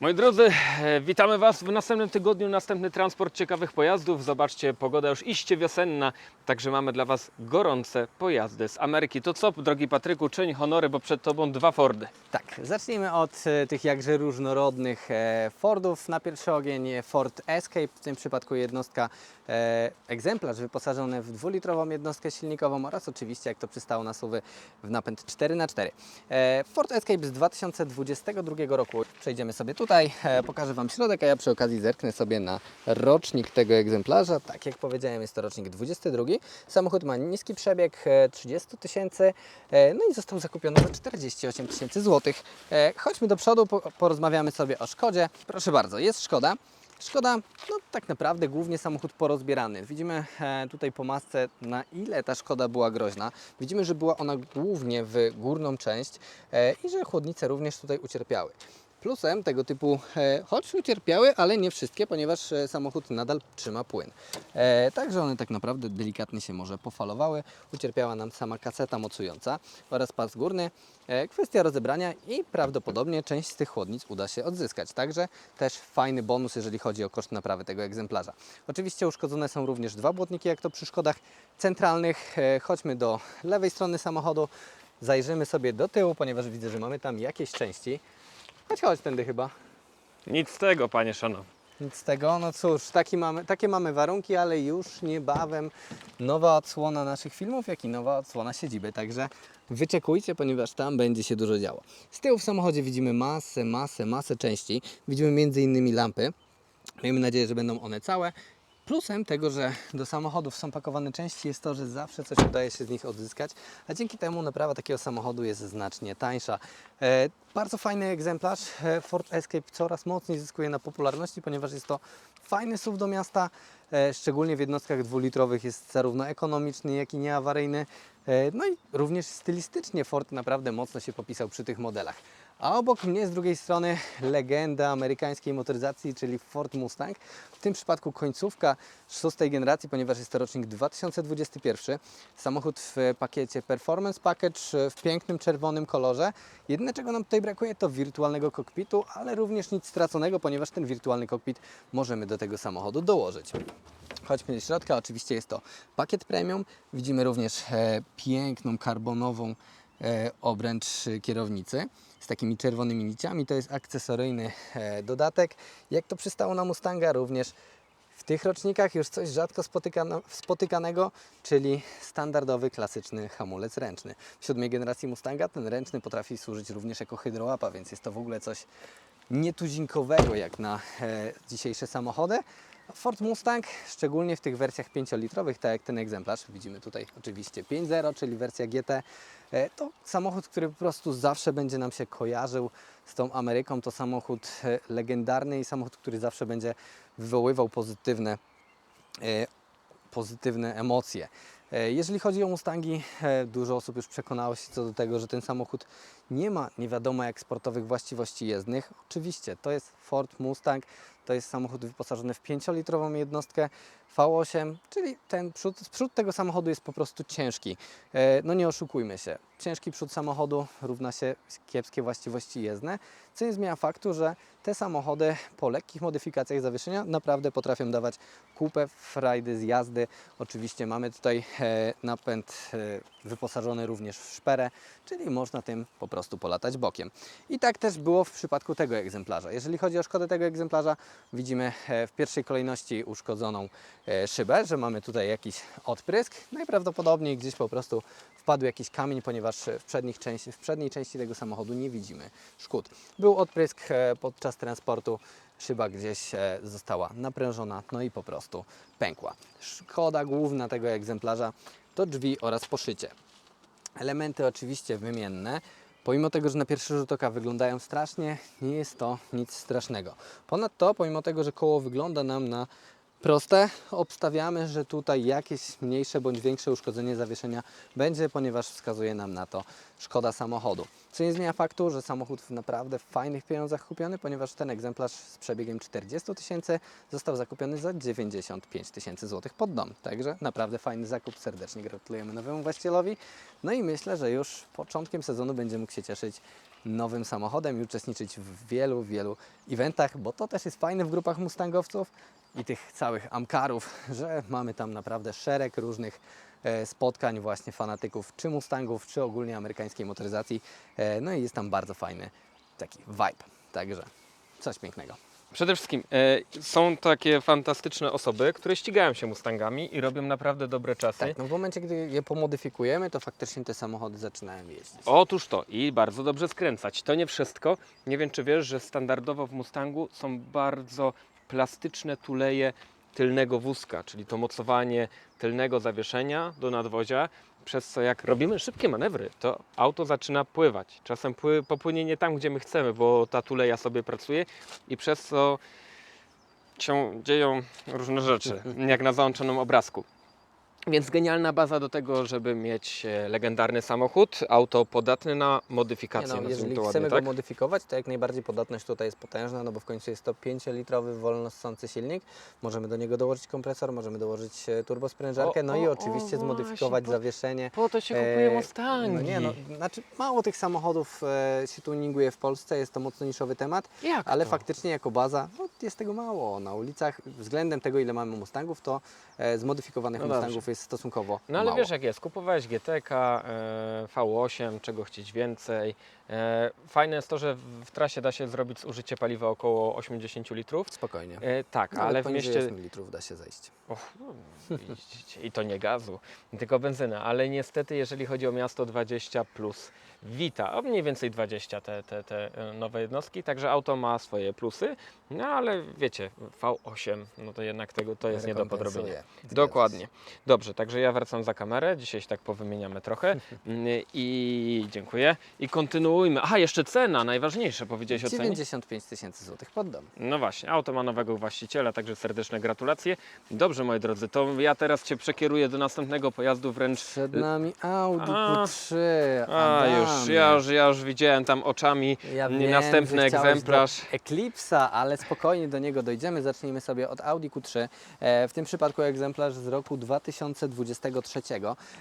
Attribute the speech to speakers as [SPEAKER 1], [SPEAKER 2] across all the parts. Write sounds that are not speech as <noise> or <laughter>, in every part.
[SPEAKER 1] Moi drodzy, e, witamy Was w następnym tygodniu, następny transport ciekawych pojazdów. Zobaczcie, pogoda już iście wiosenna, także mamy dla Was gorące pojazdy z Ameryki. To co, drogi Patryku, czyń honory, bo przed Tobą dwa Fordy.
[SPEAKER 2] Tak, zacznijmy od e, tych jakże różnorodnych e, Fordów. Na pierwszy ogień Ford Escape, w tym przypadku jednostka, egzemplarz wyposażony w dwulitrową jednostkę silnikową oraz oczywiście, jak to przystało na suwy, w napęd 4x4. E, Ford Escape z 2022 roku. Przejdziemy sobie tutaj, e, pokażę Wam środek, a ja przy okazji zerknę sobie na rocznik tego egzemplarza. Tak jak powiedziałem, jest to rocznik 22. Samochód ma niski przebieg e, 30 tysięcy, e, no i został zakupiony za 48 tysięcy złotych. E, Chodźmy do przodu, po, porozmawiamy sobie o Szkodzie. Proszę bardzo, jest Szkoda. Szkoda, no tak naprawdę głównie samochód porozbierany. Widzimy e, tutaj po masce, na ile ta Szkoda była groźna. Widzimy, że była ona głównie w górną część e, i że chłodnice również tutaj ucierpiały. Plusem tego typu, e, choć ucierpiały, ale nie wszystkie, ponieważ e, samochód nadal trzyma płyn. E, także one tak naprawdę delikatnie się może pofalowały. Ucierpiała nam sama kaseta mocująca oraz pas górny. E, kwestia rozebrania i prawdopodobnie część z tych chłodnic uda się odzyskać. Także też fajny bonus, jeżeli chodzi o koszt naprawy tego egzemplarza. Oczywiście uszkodzone są również dwa błotniki, jak to przy Szkodach centralnych. E, chodźmy do lewej strony samochodu. Zajrzymy sobie do tyłu, ponieważ widzę, że mamy tam jakieś części. Chodź, chodź tędy chyba.
[SPEAKER 1] Nic z tego, Panie szanowny.
[SPEAKER 2] Nic z tego, no cóż, taki mamy, takie mamy warunki, ale już niebawem nowa odsłona naszych filmów, jak i nowa odsłona siedziby, także wyczekujcie, ponieważ tam będzie się dużo działo. Z tyłu w samochodzie widzimy masę, masę, masę części. Widzimy innymi lampy. Miejmy nadzieję, że będą one całe. Plusem tego, że do samochodów są pakowane części jest to, że zawsze coś udaje się z nich odzyskać, a dzięki temu naprawa takiego samochodu jest znacznie tańsza. E, bardzo fajny egzemplarz. E, Ford Escape coraz mocniej zyskuje na popularności, ponieważ jest to fajny SUV do miasta, e, szczególnie w jednostkach dwulitrowych jest zarówno ekonomiczny, jak i nieawaryjny. E, no i również stylistycznie Ford naprawdę mocno się popisał przy tych modelach. A obok mnie z drugiej strony legenda amerykańskiej motoryzacji, czyli Ford Mustang. W tym przypadku końcówka szóstej generacji, ponieważ jest to rocznik 2021. Samochód w pakiecie Performance Package w pięknym czerwonym kolorze. Jedyne czego nam tutaj brakuje to wirtualnego kokpitu, ale również nic straconego, ponieważ ten wirtualny kokpit możemy do tego samochodu dołożyć. Chodźmy do środka. Oczywiście jest to pakiet premium. Widzimy również e, piękną karbonową obręcz kierownicy z takimi czerwonymi niciami. To jest akcesoryjny e, dodatek. Jak to przystało na Mustanga również w tych rocznikach już coś rzadko spotykanego, czyli standardowy, klasyczny hamulec ręczny. W siódmej generacji Mustanga ten ręczny potrafi służyć również jako hydrołapa, więc jest to w ogóle coś nietuzinkowego jak na e, dzisiejsze samochody. Ford Mustang, szczególnie w tych wersjach 5-litrowych, tak jak ten egzemplarz, widzimy tutaj oczywiście 5.0, czyli wersja GT, e, to samochód, który po prostu zawsze będzie nam się kojarzył z tą Ameryką. To samochód e, legendarny i samochód, który zawsze będzie wywoływał pozytywne e, pozytywne emocje. Jeżeli chodzi o Mustangi, dużo osób już przekonało się co do tego, że ten samochód nie ma nie wiadomo jak sportowych właściwości jezdnych. Oczywiście to jest Ford Mustang, to jest samochód wyposażony w 5-litrową jednostkę V8, czyli ten przód, przód tego samochodu jest po prostu ciężki. E, No nie oszukujmy się, ciężki przód samochodu równa się kiepskie właściwości jezdne, co nie zmienia faktu, że te samochody po lekkich modyfikacjach zawieszenia naprawdę potrafią dawać kupę frajdy z jazdy. Oczywiście mamy tutaj e, napęd e, wyposażony również w szperę, czyli można tym po prostu polatać bokiem. I tak też było w przypadku tego egzemplarza. Jeżeli chodzi o szkodę tego egzemplarza, widzimy e, w pierwszej kolejności uszkodzoną e, szybę, że mamy tutaj jakiś odprysk. Najprawdopodobniej gdzieś po prostu wpadł jakiś kamień, ponieważ w, przednich części, w przedniej części tego samochodu nie widzimy szkód. Był odprysk e, podczas transportu, szyba gdzieś została naprężona, no i po prostu pękła. Szkoda główna tego egzemplarza to drzwi oraz poszycie. Elementy oczywiście wymienne. Pomimo tego, że na pierwszy rzut oka wyglądają strasznie, nie jest to nic strasznego. Ponadto, pomimo tego, że koło wygląda nam na proste, obstawiamy, że tutaj jakieś mniejsze bądź większe uszkodzenie zawieszenia będzie, ponieważ wskazuje nam na to szkoda samochodu. Co nie zmienia faktu, że samochód w naprawdę fajnych pieniądzach kupiony, ponieważ ten egzemplarz z przebiegiem 40 tysięcy został zakupiony za 95 tysięcy złotych pod dom. Także naprawdę fajny zakup. Serdecznie gratulujemy nowemu właścicielowi. No i myślę, że już początkiem sezonu będzie mógł się cieszyć nowym samochodem i uczestniczyć w wielu, wielu eventach, bo to też jest fajne w grupach Mustangowców i tych całych Amkarów, że mamy tam naprawdę szereg różnych e, spotkań właśnie fanatyków czy Mustangów, czy ogólnie amerykańskiej motoryzacji. E, No i jest tam bardzo fajny taki vibe, także coś pięknego.
[SPEAKER 1] Przede wszystkim e, są takie fantastyczne osoby, które ścigają się Mustangami i robią naprawdę dobre czasy.
[SPEAKER 2] Tak, no w momencie, gdy je pomodyfikujemy, to faktycznie te samochody zaczynają jeździć.
[SPEAKER 1] Otóż to i bardzo dobrze skręcać. To nie wszystko. Nie wiem, czy wiesz, że standardowo w Mustangu są bardzo plastyczne tuleje tylnego wózka, czyli to mocowanie tylnego zawieszenia do nadwozia, przez co jak robimy szybkie manewry, to auto zaczyna pływać. Czasem pły, popłynie nie tam, gdzie my chcemy, bo ta tuleja sobie pracuje i przez co się dzieją różne rzeczy, jak na załączonym obrazku. Więc genialna baza do tego, żeby mieć e, legendarny samochód, auto podatne na
[SPEAKER 2] Nie
[SPEAKER 1] modyfikację,
[SPEAKER 2] no,
[SPEAKER 1] nazwijmy
[SPEAKER 2] jeżeli
[SPEAKER 1] to ładnie,
[SPEAKER 2] chcemy
[SPEAKER 1] tak?
[SPEAKER 2] go modyfikować, to jak najbardziej podatność tutaj jest potężna, no bo w końcu jest to 5-litrowy wolnossący silnik. Możemy do niego dołożyć kompresor, możemy dołożyć e, turbosprężarkę,
[SPEAKER 1] O,
[SPEAKER 2] no i
[SPEAKER 1] o, o,
[SPEAKER 2] oczywiście
[SPEAKER 1] właśnie,
[SPEAKER 2] zmodyfikować
[SPEAKER 1] po-
[SPEAKER 2] zawieszenie.
[SPEAKER 1] Po to się
[SPEAKER 2] E,
[SPEAKER 1] kupuje Mustangi.
[SPEAKER 2] No nie, no, znaczy mało tych samochodów e, się tuninguje w Polsce, jest to mocno niszowy temat,
[SPEAKER 1] Jak
[SPEAKER 2] ale
[SPEAKER 1] to?
[SPEAKER 2] faktycznie jako baza no, jest tego mało na ulicach. Względem tego, ile mamy Mustangów, to e, zmodyfikowanych
[SPEAKER 1] No.
[SPEAKER 2] Mustangów jest stosunkowo
[SPEAKER 1] No ale
[SPEAKER 2] mało.
[SPEAKER 1] wiesz jak jest, kupowałeś GTK, e, V8, czego chcieć więcej. E, fajne jest to, że w, w trasie da się zrobić zużycie paliwa około 80 litrów.
[SPEAKER 2] Spokojnie.
[SPEAKER 1] E, tak,
[SPEAKER 2] Nawet
[SPEAKER 1] ale w
[SPEAKER 2] poniżej
[SPEAKER 1] mieście...
[SPEAKER 2] 8 litrów da się zejść.
[SPEAKER 1] Och, no, widzicie, I to nie gazu, tylko benzyna, ale niestety jeżeli chodzi o miasto 20 plus Vita, o mniej więcej 20 te, te, te e, nowe jednostki, także auto ma swoje plusy, no ale wiecie, V8, no to jednak tego to jest nie do podrobienia. Dokładnie. Dobrze, także ja wracam za kamerę. Dzisiaj się tak powymieniamy trochę. <laughs> Mm, I dziękuję. I kontynuujmy. Aha, jeszcze cena, najważniejsze powiedziałeś o cenie.
[SPEAKER 2] 95 tysięcy złotych pod dom.
[SPEAKER 1] No właśnie, auto ma nowego właściciela, także serdeczne gratulacje. Dobrze, moi drodzy, to ja teraz Cię przekieruję do następnego pojazdu wręcz.
[SPEAKER 2] Przed nami Audi
[SPEAKER 1] A,
[SPEAKER 2] Q3.
[SPEAKER 1] A, już,
[SPEAKER 2] Adamie.
[SPEAKER 1] ja już, ja już widziałem tam oczami
[SPEAKER 2] Ja wiem,
[SPEAKER 1] następny
[SPEAKER 2] że chciałeś
[SPEAKER 1] egzemplarz.
[SPEAKER 2] Do Eclipse'a, ale spokojnie do niego dojdziemy. Zacznijmy sobie od Audi Q3. E, w tym przypadku egzemplarz z roku 2023.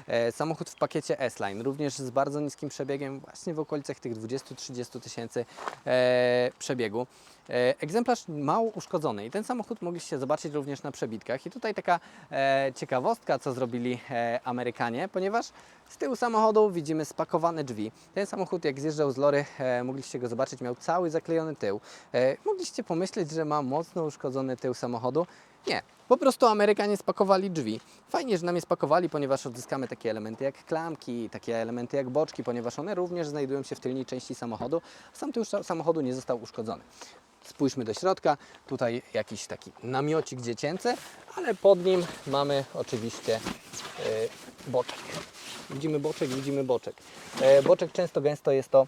[SPEAKER 2] E, samochód w pakiecie S-Line, również z bardzo niskim przebiegiem, właśnie w okolicach tych 20-30 tysięcy e, przebiegu. E, Egzemplarz mało uszkodzony i ten samochód mogliście zobaczyć również na przebitkach. I tutaj taka e, ciekawostka, co zrobili e, Amerykanie, ponieważ z tyłu samochodu widzimy spakowane drzwi. Ten samochód, jak zjeżdżał z lory, e, mogliście go zobaczyć, miał cały zaklejony tył. E, mogliście pomyśleć, że ma mocno uszkodzony tył samochodu. Nie, po prostu Amerykanie spakowali drzwi. Fajnie, że nam je spakowali, ponieważ odzyskamy takie elementy jak klamki, takie elementy jak boczki, ponieważ one również znajdują się w tylnej części samochodu. Sam tył samochodu nie został uszkodzony. Spójrzmy do środka, tutaj jakiś taki namiocik dziecięcy, ale pod nim mamy oczywiście e, boczek. Widzimy boczek, widzimy boczek. E, boczek często gęsto jest to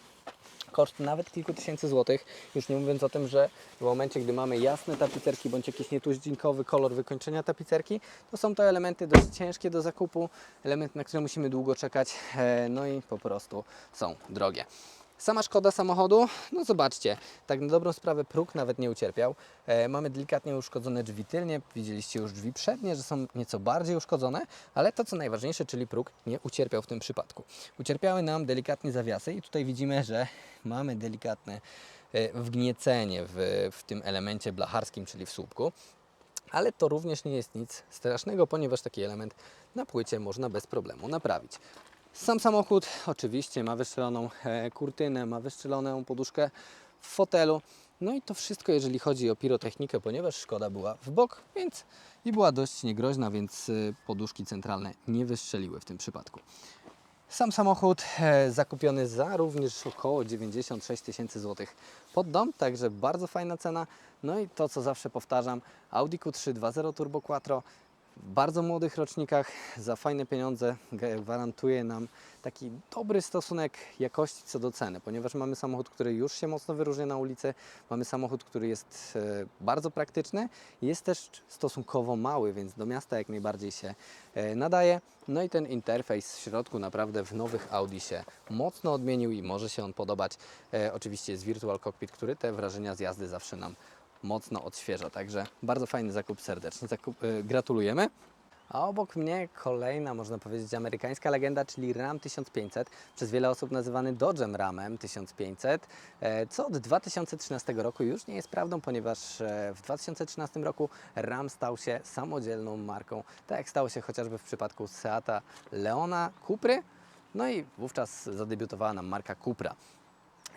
[SPEAKER 2] koszt nawet kilku tysięcy złotych, już nie mówiąc o tym, że w momencie, gdy mamy jasne tapicerki bądź jakiś nietuzinkowy kolor wykończenia tapicerki, to są to elementy dość ciężkie do zakupu, elementy, na które musimy długo czekać, e, no i po prostu są drogie. Sama szkoda samochodu, no zobaczcie, tak na dobrą sprawę próg nawet nie ucierpiał. E, mamy delikatnie uszkodzone drzwi tylnie, widzieliście już drzwi przednie, że są nieco bardziej uszkodzone, ale to co najważniejsze, czyli próg nie ucierpiał w tym przypadku. Ucierpiały nam delikatnie zawiasy i tutaj widzimy, że mamy delikatne e, wgniecenie w, w tym elemencie blacharskim, czyli w słupku. Ale to również nie jest nic strasznego, ponieważ taki element na płycie można bez problemu naprawić. Sam samochód oczywiście ma wystrzeloną e, kurtynę, ma wystrzeloną poduszkę w fotelu. No i to wszystko, jeżeli chodzi o pirotechnikę, ponieważ szkoda była w bok, więc i była dość niegroźna, więc e, poduszki centralne nie wystrzeliły w tym przypadku. Sam samochód e, zakupiony za również około 96 tysięcy złotych pod dom, także bardzo fajna cena. No i to, co zawsze powtarzam, Audi Q3 2.0 Turbo Quattro w bardzo młodych rocznikach za fajne pieniądze gwarantuje nam taki dobry stosunek jakości co do ceny, ponieważ mamy samochód, który już się mocno wyróżnia na ulicy, mamy samochód, który jest e, bardzo praktyczny, jest też stosunkowo mały, więc do miasta jak najbardziej się e, nadaje. No i ten interfejs w środku naprawdę w nowych Audi się mocno odmienił i może się on podobać. E, oczywiście jest Virtual Cockpit, który te wrażenia z jazdy zawsze nam mocno odświeża. Także bardzo fajny zakup, serdecznie zakup, e, gratulujemy. A obok mnie kolejna, można powiedzieć, amerykańska legenda, czyli Ram 1500, przez wiele osób nazywany Dodgem Ramem 1500, e, co od 2013 roku już nie jest prawdą, ponieważ e, w 2013 roku Ram stał się samodzielną marką, tak jak stało się chociażby w przypadku Seata Leona Cupry, no i wówczas zadebiutowała nam marka Cupra.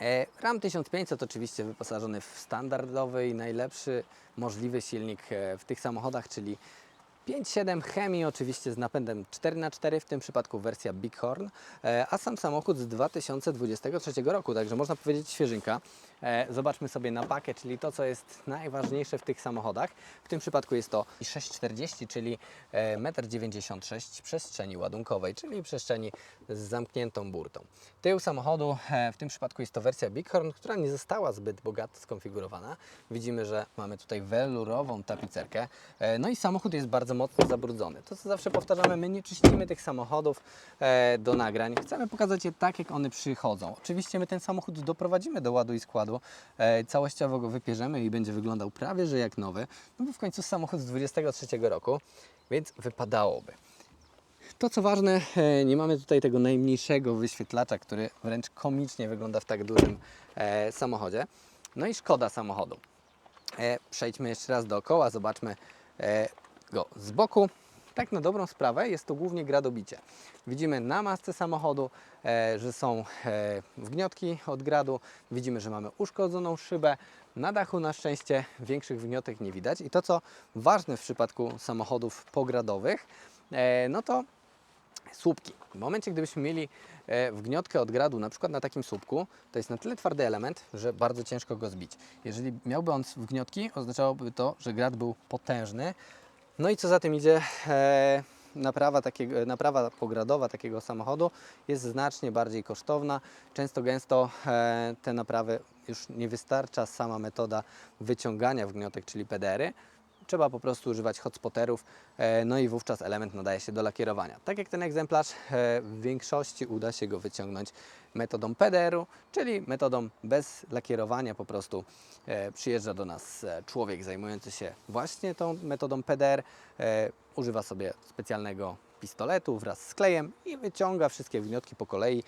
[SPEAKER 2] E, Ram 1500 oczywiście wyposażony w standardowy i najlepszy możliwy silnik e, w tych samochodach, czyli 5.7 Chemii oczywiście z napędem 4x4, w tym przypadku wersja Bighorn, e, a sam samochód z 2023 roku, także można powiedzieć świeżynka. E, Zobaczmy sobie na pakę, czyli to, co jest najważniejsze w tych samochodach. W tym przypadku jest to 6,40, czyli e, 1,96 m przestrzeni ładunkowej, czyli przestrzeni z zamkniętą burtą. Tył samochodu, e, w tym przypadku jest to wersja Bighorn, która nie została zbyt bogato skonfigurowana. Widzimy, że mamy tutaj welurową tapicerkę, e, no i samochód jest bardzo mocno zabrudzony. To, co zawsze powtarzamy, my nie czyścimy tych samochodów e, do nagrań. Chcemy pokazać je tak, jak one przychodzą. Oczywiście my ten samochód doprowadzimy do ładu i składu, e, całościowo go wypierzemy i będzie wyglądał prawie, że jak nowy, no bo w końcu samochód z 23 roku, więc wypadałoby. To co ważne, e, nie mamy tutaj tego najmniejszego wyświetlacza, który wręcz komicznie wygląda w tak dużym e, samochodzie. No i szkoda samochodu. E, przejdźmy jeszcze raz dookoła, zobaczmy e, go z boku. Tak na dobrą sprawę jest to głównie gradobicie. Widzimy na masce samochodu, e, że są e, wgniotki od gradu. Widzimy, że mamy uszkodzoną szybę. Na dachu na szczęście większych wgniotek nie widać. I to, co ważne w przypadku samochodów pogradowych, e, no to słupki. W momencie, gdybyśmy mieli e, wgniotkę od gradu, na przykład na takim słupku, to jest na tyle twardy element, że bardzo ciężko go zbić. Jeżeli miałby on wgniotki, oznaczałoby to, że grad był potężny. No i co za tym idzie, e, naprawa, takiego, naprawa pogradowa takiego samochodu jest znacznie bardziej kosztowna. Często gęsto e, te naprawy już nie wystarcza sama metoda wyciągania wgniotek, czyli PDR-y. Trzeba po prostu używać hotspoterów, e, no i wówczas element nadaje się do lakierowania. Tak jak ten egzemplarz, e, w większości uda się go wyciągnąć metodą PDR-u, czyli metodą bez lakierowania, po prostu e, przyjeżdża do nas człowiek zajmujący się właśnie tą metodą PDR, używa sobie specjalnego pistoletu wraz z klejem i wyciąga wszystkie wgniotki po kolei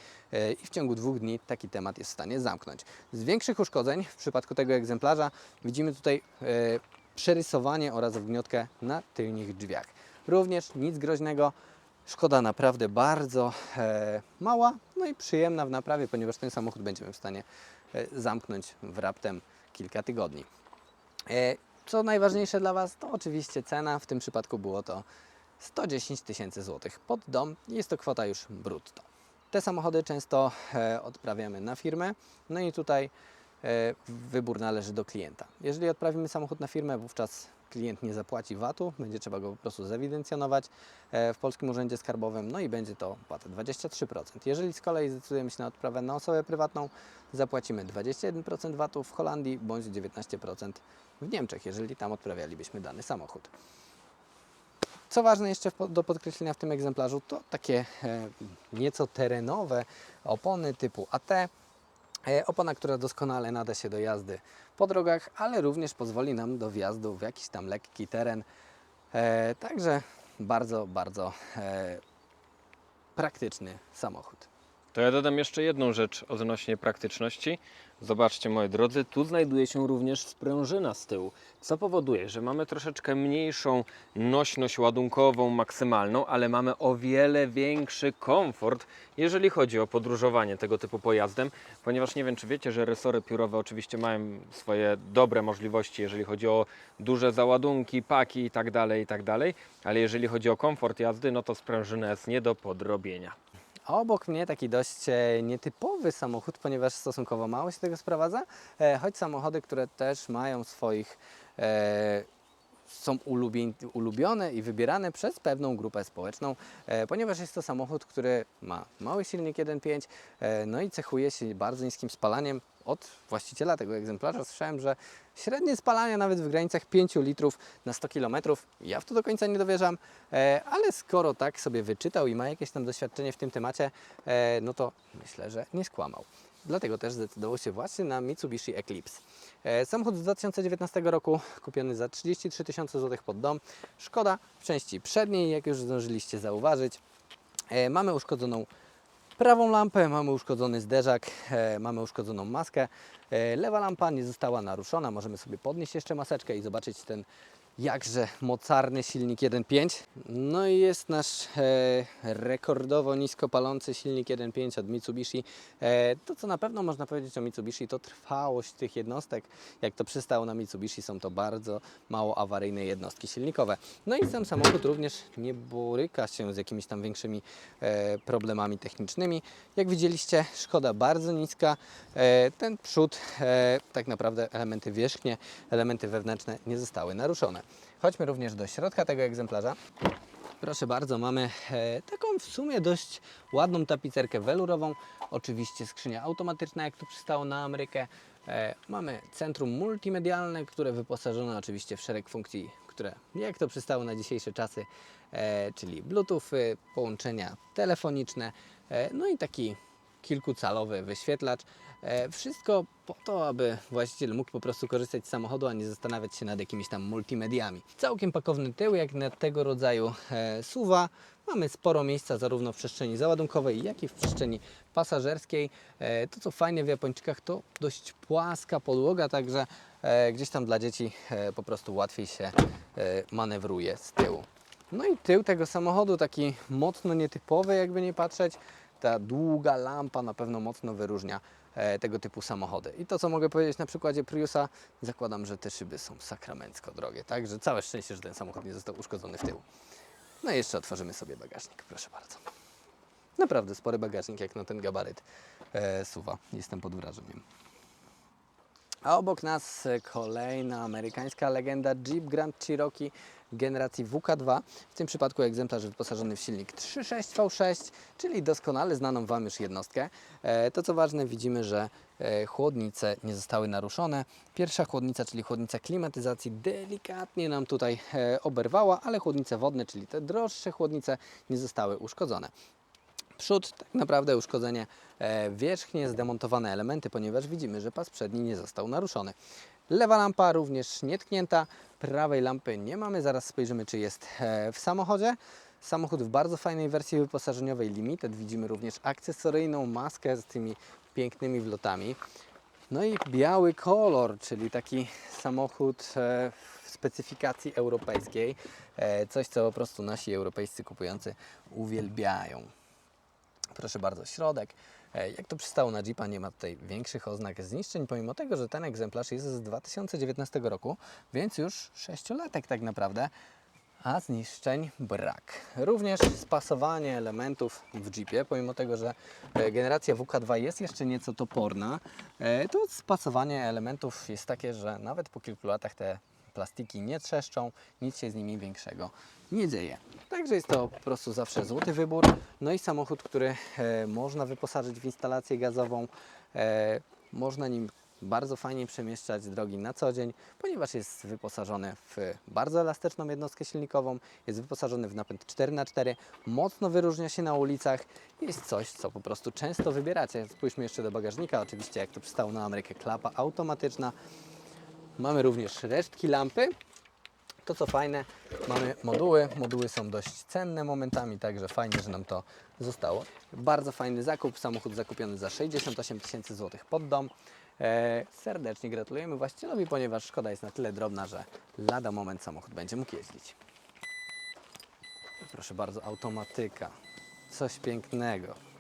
[SPEAKER 2] i w ciągu dwóch dni taki temat jest w stanie zamknąć. Z większych uszkodzeń w przypadku tego egzemplarza widzimy tutaj przerysowanie oraz wgniotkę na tylnych drzwiach. Również nic groźnego, szkoda naprawdę bardzo e, mała, no i przyjemna w naprawie, ponieważ ten samochód będziemy w stanie e, zamknąć w raptem kilka tygodni. E, co najważniejsze dla Was, to oczywiście cena. W tym przypadku było to 110 tysięcy złotych pod dom. Jest to kwota już brutto. Te samochody często e, odprawiamy na firmę, no i tutaj wybór należy do klienta. Jeżeli odprawimy samochód na firmę, wówczas klient nie zapłaci VAT-u, będzie trzeba go po prostu zewidencjonować e, w Polskim Urzędzie Skarbowym, no i będzie to opłata 23%. Jeżeli z kolei zdecydujemy się na odprawę na osobę prywatną, zapłacimy 21% VAT-u w Holandii bądź 19% w Niemczech, jeżeli tam odprawialibyśmy dany samochód. Co ważne jeszcze do podkreślenia w tym egzemplarzu, to takie e, nieco terenowe opony typu AT. E, opona, która doskonale nada się do jazdy po drogach, ale również pozwoli nam do wjazdu w jakiś tam lekki teren. E, także bardzo, bardzo e, praktyczny samochód.
[SPEAKER 1] To ja dodam jeszcze jedną rzecz odnośnie praktyczności. Zobaczcie, moi drodzy, tu znajduje się również sprężyna z tyłu, co powoduje, że mamy troszeczkę mniejszą nośność ładunkową maksymalną, ale mamy o wiele większy komfort, jeżeli chodzi o podróżowanie tego typu pojazdem, ponieważ nie wiem, czy wiecie, że resory piórowe oczywiście mają swoje dobre możliwości, jeżeli chodzi o duże załadunki, paki i tak dalej, i tak ale jeżeli chodzi o komfort jazdy, no to sprężyna jest nie do podrobienia.
[SPEAKER 2] A obok mnie taki dość e, nietypowy samochód, ponieważ stosunkowo mało się tego sprowadza, e, choć samochody, które też mają swoich, e, są ulubione i wybierane przez pewną grupę społeczną, e, ponieważ jest to samochód, który ma mały silnik 1.5, e, no i cechuje się bardzo niskim spalaniem. Od właściciela tego egzemplarza słyszałem, że średnie spalanie nawet w granicach 5 litrów na 100 km. Ja w to do końca nie dowierzam, e, ale skoro tak sobie wyczytał i ma jakieś tam doświadczenie w tym temacie, no to myślę, że nie skłamał. Dlatego też zdecydował się właśnie na Mitsubishi Eclipse. E, Samochód z 2019 roku, kupiony za 33 tysiące złotych pod dom. Szkoda w części przedniej, jak już zdążyliście zauważyć. E, Mamy uszkodzoną prawą lampę, mamy uszkodzony zderzak, e, mamy uszkodzoną maskę. Lewa lampa nie została naruszona. Możemy sobie podnieść jeszcze maseczkę i zobaczyć ten jakże mocarny silnik 1.5. No i jest nasz e, rekordowo nisko palący silnik 1.5 od Mitsubishi. E, to co na pewno można powiedzieć o Mitsubishi to trwałość tych jednostek. Jak to przystało na Mitsubishi są to bardzo mało awaryjne jednostki silnikowe. No i sam samochód również nie boryka się z jakimiś tam większymi e, problemami technicznymi. Jak widzieliście Szkoda bardzo niska. E, ten przód e, tak naprawdę elementy wierzchnie, elementy wewnętrzne nie zostały naruszone. Chodźmy również do środka tego egzemplarza. Proszę bardzo, mamy e, taką w sumie dość ładną tapicerkę welurową. Oczywiście skrzynia automatyczna, jak to przystało na Amerykę. E, mamy centrum multimedialne, które wyposażone oczywiście w szereg funkcji, które jak to przystało na dzisiejsze czasy, e, czyli Bluetooth, połączenia telefoniczne, no i taki kilkucalowy wyświetlacz. E, Wszystko po to, aby właściciel mógł po prostu korzystać z samochodu, a nie zastanawiać się nad jakimiś tam multimediami. Całkiem pakowny tył, jak na tego rodzaju e, suwa. Mamy sporo miejsca zarówno w przestrzeni załadunkowej, jak i w przestrzeni pasażerskiej. E, To, co fajne w Japończykach, to dość płaska podłoga, także gdzieś tam dla dzieci po prostu łatwiej się manewruje z tyłu. No i tył tego samochodu taki mocno nietypowy, jakby nie patrzeć. Ta długa lampa na pewno mocno wyróżnia e, tego typu samochody. I to, co mogę powiedzieć na przykładzie Priusa, zakładam, że te szyby są sakramencko drogie, tak? Że całe szczęście, że ten samochód nie został uszkodzony w tył. No i jeszcze otworzymy sobie bagażnik, proszę bardzo. Naprawdę spory bagażnik, jak na ten gabaryt e, suwa. Jestem pod wrażeniem. A obok nas kolejna amerykańska legenda Jeep Grand Cherokee generacji WK2. W tym przypadku egzemplarz wyposażony w silnik 3.6 V6, czyli doskonale znaną Wam już jednostkę. E, To co ważne, widzimy, że e, chłodnice nie zostały naruszone. Pierwsza chłodnica, czyli chłodnica klimatyzacji, delikatnie nam tutaj e, oberwała, ale chłodnice wodne, czyli te droższe chłodnice, nie zostały uszkodzone. Przód tak naprawdę uszkodzenie e, wierzchnie, zdemontowane elementy, ponieważ widzimy, że pas przedni nie został naruszony. Lewa lampa również nietknięta, prawej lampy nie mamy. Zaraz spojrzymy, czy jest e, w samochodzie. Samochód w bardzo fajnej wersji wyposażeniowej Limited. Widzimy również akcesoryjną maskę z tymi pięknymi wlotami. No i biały kolor, czyli taki samochód e, w specyfikacji europejskiej. Coś, co po prostu nasi europejscy kupujący uwielbiają. Proszę bardzo, środek. E, Jak to przystało na Jeepa, nie ma tutaj większych oznak zniszczeń, pomimo tego, że ten egzemplarz jest z 2019 roku, więc już sześciolatek tak naprawdę, a zniszczeń brak. Również spasowanie elementów w Jeepie, pomimo tego, że e, generacja WK2 jest jeszcze nieco toporna, e, to spasowanie elementów jest takie, że nawet po kilku latach te plastiki nie trzeszczą, nic się z nimi większego nie dzieje. Także jest to po prostu zawsze złoty wybór. No i samochód, który e, można wyposażyć w instalację gazową. E, można nim bardzo fajnie przemieszczać drogi na co dzień, ponieważ jest wyposażony w bardzo elastyczną jednostkę silnikową, jest wyposażony w napęd 4x4, mocno wyróżnia się na ulicach. Jest coś, co po prostu często wybieracie. Spójrzmy jeszcze do bagażnika, oczywiście jak to przystało na Amerykę, klapa automatyczna. Mamy również resztki lampy. To co fajne, mamy moduły. Moduły są dość cenne momentami, także fajnie, że nam to zostało. Bardzo fajny zakup, samochód zakupiony za 68 tysięcy złotych pod dom. E, serdecznie gratulujemy właścicielowi, ponieważ szkoda jest na tyle drobna, że lada moment samochód będzie mógł jeździć. Proszę bardzo, automatyka. Coś pięknego.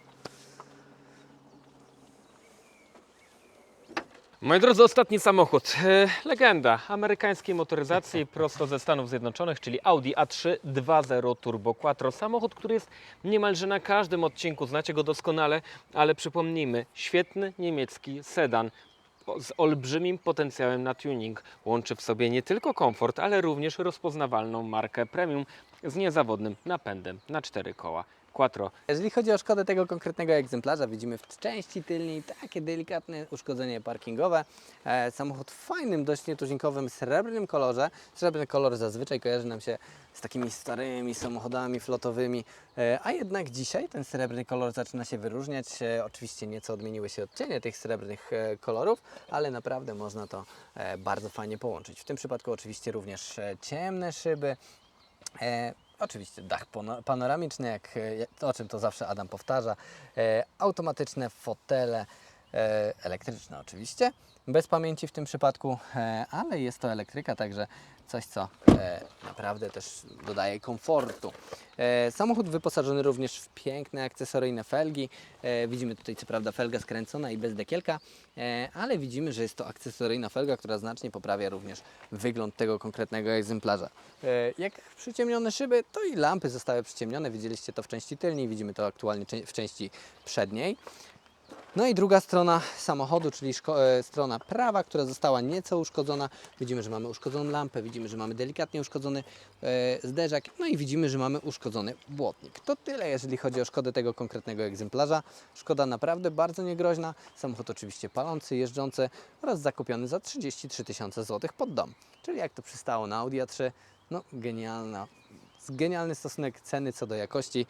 [SPEAKER 1] Moi drodzy, ostatni samochód. E, Legenda amerykańskiej motoryzacji prosto ze Stanów Zjednoczonych, czyli Audi A3 2.0 Turbo Quattro. Samochód, który jest niemalże na każdym odcinku, znacie go doskonale, ale przypomnijmy, świetny niemiecki sedan z olbrzymim potencjałem na tuning. Łączy w sobie nie tylko komfort, ale również rozpoznawalną markę premium z niezawodnym napędem na cztery koła. Quattro.
[SPEAKER 2] Jeżeli chodzi o szkodę tego konkretnego egzemplarza, widzimy w części tylnej takie delikatne uszkodzenie parkingowe. E, samochód w fajnym, dość nietuzinkowym, srebrnym kolorze. Srebrny kolor zazwyczaj kojarzy nam się z takimi starymi samochodami flotowymi, e, a jednak dzisiaj ten srebrny kolor zaczyna się wyróżniać. E, oczywiście nieco odmieniły się odcienie tych srebrnych e, kolorów, ale naprawdę można to e, bardzo fajnie połączyć. W tym przypadku oczywiście również e, ciemne szyby, E, oczywiście dach pano- panoramiczny, jak, e, o czym to zawsze Adam powtarza. E, automatyczne fotele, e, elektryczne oczywiście, bez pamięci w tym przypadku, ale jest to elektryka, także coś, co e, naprawdę też dodaje komfortu. E, samochód wyposażony również w piękne akcesoryjne felgi. E, widzimy tutaj co prawda felga skręcona i bez dekielka, e, ale widzimy, że jest to akcesoryjna felga, która znacznie poprawia również wygląd tego konkretnego egzemplarza. E, jak przyciemnione szyby, to i lampy zostały przyciemnione. Widzieliście to w części tylnej, widzimy to aktualnie w części przedniej. No i druga strona samochodu, czyli e, strona prawa, która została nieco uszkodzona. Widzimy, że mamy uszkodzoną lampę, widzimy, że mamy delikatnie uszkodzony e, zderzak, no i widzimy, że mamy uszkodzony błotnik. To tyle, jeżeli chodzi o szkodę tego konkretnego egzemplarza. Szkoda naprawdę bardzo niegroźna. Samochód oczywiście palący, jeżdżący oraz zakupiony za 33 tysiące złotych pod dom. Czyli jak to przystało na Audi A3, no genialna, genialny stosunek ceny co do jakości.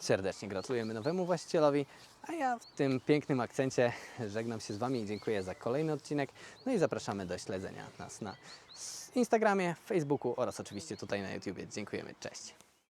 [SPEAKER 2] Serdecznie gratulujemy nowemu właścicielowi, a ja w tym pięknym akcencie <laughs> żegnam się z Wami i dziękuję za kolejny odcinek. No i zapraszamy do śledzenia nas na Instagramie, Facebooku oraz oczywiście tutaj na YouTubie. Dziękujemy, cześć.